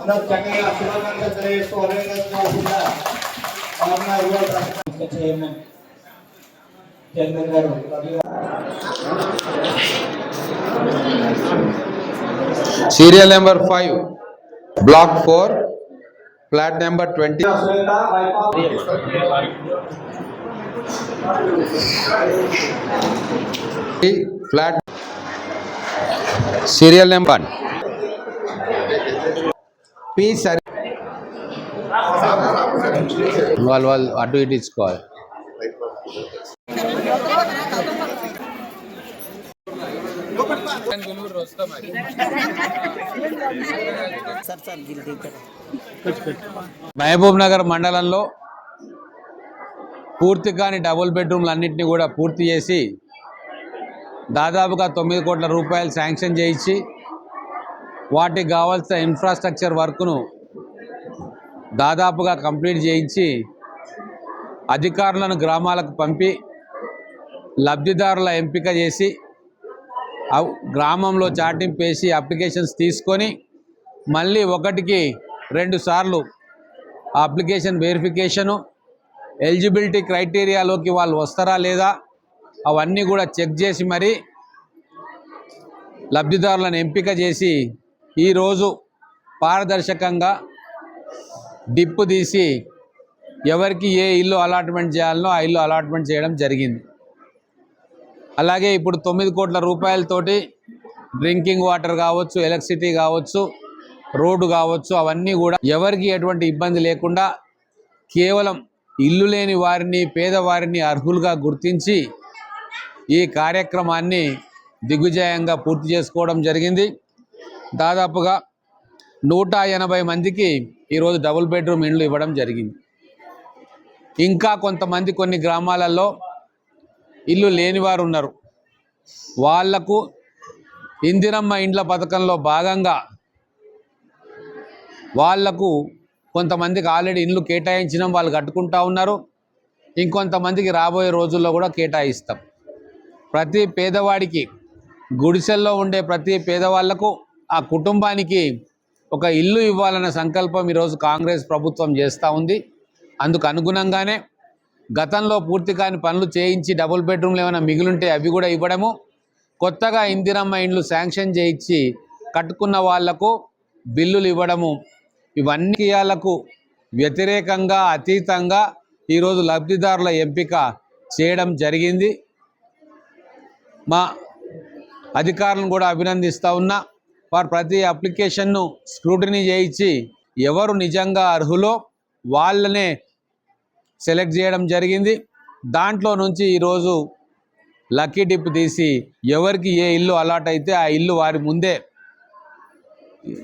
అందరూ చక్కగా శుభాకాంక్షలు తెలియజేస్తూ అభినందించాల్సిందిగా గవర్నర్ కూడా ప్రకటన చైర్మన్ చైర్మన్ గారు రవి గారు. Serial number five, block four, flat number twenty. Sunitha వైపాల్ piece Serial సరి వాళ్ళు వాళ్ళు అటు ఇటు ఇచ్చుకోవాలి. మహబూబ్ నగర్ మండలంలో పూర్తి కాని డబుల్ బెడ్రూమ్లు అన్నింటినీ కూడా పూర్తి చేసి దాదాపుగా తొమ్మిది కోట్ల రూపాయలు శాంక్షన్ చేయించి వాటికి కావాల్సిన ఇన్ఫ్రాస్ట్రక్చర్ వర్క్ను దాదాపుగా కంప్లీట్ చేయించి అధికారులను గ్రామాలకు పంపి లబ్ధిదారుల ఎంపిక చేసి గ్రామంలో చాటింపు వేసి అప్లికేషన్స్ తీసుకొని మళ్ళీ ఒకటికి రెండు సార్లు ఆ అప్లికేషన్ వెరిఫికేషను ఎలిజిబిలిటీ క్రైటీరియాలోకి వాళ్ళు వస్తారా లేదా అవన్నీ కూడా చెక్ చేసి మరి లబ్ధిదారులను ఎంపిక చేసి ఈరోజు పారదర్శకంగా డిప్పు తీసి ఎవరికి ఏ ఇల్లు అలాట్మెంట్ చేయాలనో ఆ ఇల్లు అలాట్మెంట్ చేయడం జరిగింది. అలాగే ఇప్పుడు తొమ్మిది కోట్ల రూపాయలతోటి డ్రింకింగ్ వాటర్ కావచ్చు ఎలక్ట్రిసిటీ కావచ్చు రోడ్డు కావచ్చు అవన్నీ కూడా ఎవరికి ఎటువంటి ఇబ్బంది లేకుండా కేవలం ఇల్లు లేని వారిని పేదవారిని అర్హులుగా గుర్తించి ఈ కార్యక్రమాన్ని దిగ్విజయంగా పూర్తి చేసుకోవడం జరిగింది. దాదాపుగా నూట ఎనభై మందికి ఈరోజు డబుల్ బెడ్రూమ్ ఇండ్లు ఇవ్వడం జరిగింది. ఇంకా కొంతమంది కొన్ని గ్రామాలలో ఇల్లు లేనివారు ఉన్నారు. వాళ్ళకు ఇందిరమ్మ ఇండ్ల పథకంలో భాగంగా వాళ్ళకు కొంతమందికి ఆల్రెడీ ఇండ్లు కేటాయించినాం వాళ్ళు కట్టుకుంటా ఉన్నారు. ఇంకొంతమందికి రాబోయే రోజుల్లో కూడా కేటాయిస్తాం. ప్రతి పేదవాడికి గుడిసెల్లో ఉండే ప్రతి పేదవాళ్ళకు ఆ కుటుంబానికి ఒక ఇల్లు ఇవ్వాలన్న సంకల్పం ఈరోజు కాంగ్రెస్ ప్రభుత్వం చేస్తూ ఉంది. అందుకు అనుగుణంగానే గతంలో పూర్తి కాని పనులు చేయించి డబుల్ బెడ్రూమ్లు ఏమైనా మిగిలింటే అవి కూడా ఇవ్వడము. కొత్తగా ఇందిరమ్మ ఇండ్లు శాంక్షన్ చేయించి కట్టుకున్న వాళ్ళకు బిల్లులు ఇవ్వడము. ఇవన్నీ విషయాలకు వ్యతిరేకంగా అతీతంగా ఈరోజు లబ్ధిదారుల ఎంపిక చేయడం జరిగింది. మా అధికారులను కూడా అభినందిస్తూ ఉన్నా వారు ప్రతి అప్లికేషన్ను స్క్రూటినీ చేయించి ఎవరు నిజంగా అర్హులో వాళ్ళనే సెలెక్ట్ చేయడం జరిగింది. దాంట్లో నుంచి ఈరోజు లక్కీ టిప్ తీసి ఎవరికి ఏ ఇల్లు అలాట్ అయితే ఆ ఇల్లు వారి ముందే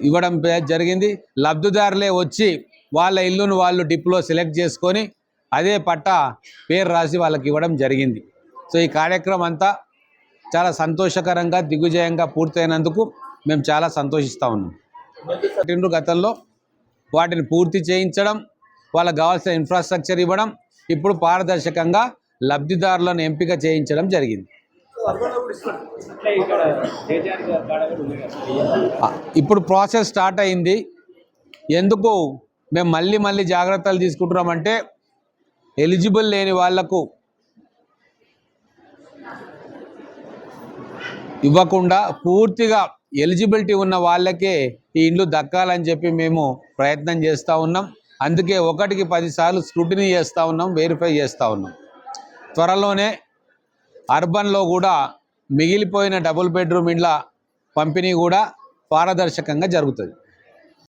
ఇవ్వడం జరిగింది. లబ్ధిదారులే వచ్చి వాళ్ళ ఇల్లును వాళ్ళు డిప్లో సెలెక్ట్ చేసుకొని అదే పట్ట పేరు రాసి వాళ్ళకి ఇవ్వడం జరిగింది. సో ఈ కార్యక్రమం అంతా చాలా సంతోషకరంగా దిగ్విజయంగా పూర్తయినందుకు మేము చాలా సంతోషిస్తూ ఉన్నాం. కట్టిండ్రు గతంలో వాటిని పూర్తి చేయించడం వాళ్ళకు కావాల్సిన ఇన్ఫ్రాస్ట్రక్చర్ ఇవ్వడం ఇప్పుడు పారదర్శకంగా లబ్ధిదారులను ఎంపిక చేయించడం జరిగింది. ఇప్పుడు ప్రాసెస్ స్టార్ట్ అయింది. ఎందుకు మేము మళ్ళీ మళ్ళీ జాగ్రత్తలు తీసుకుంటున్నామంటే ఎలిజిబుల్ లేని వాళ్ళకు ఇవ్వకుండా పూర్తిగా ఎలిజిబిలిటీ ఉన్న వాళ్ళకే ఈ ఇండ్లు దక్కాలని చెప్పి మేము ప్రయత్నం చేస్తూ ఉన్నాం. అందుకే ఒకటికి పదిసార్లు స్క్రూటినీ చేస్తూ ఉన్నాం వెరిఫై చేస్తూ ఉన్నాం. త్వరలోనే అర్బన్లో కూడా మిగిలిపోయిన డబుల్ బెడ్రూమ్ ఇండ్ల పంపిణీ కూడా పారదర్శకంగా జరుగుతుంది.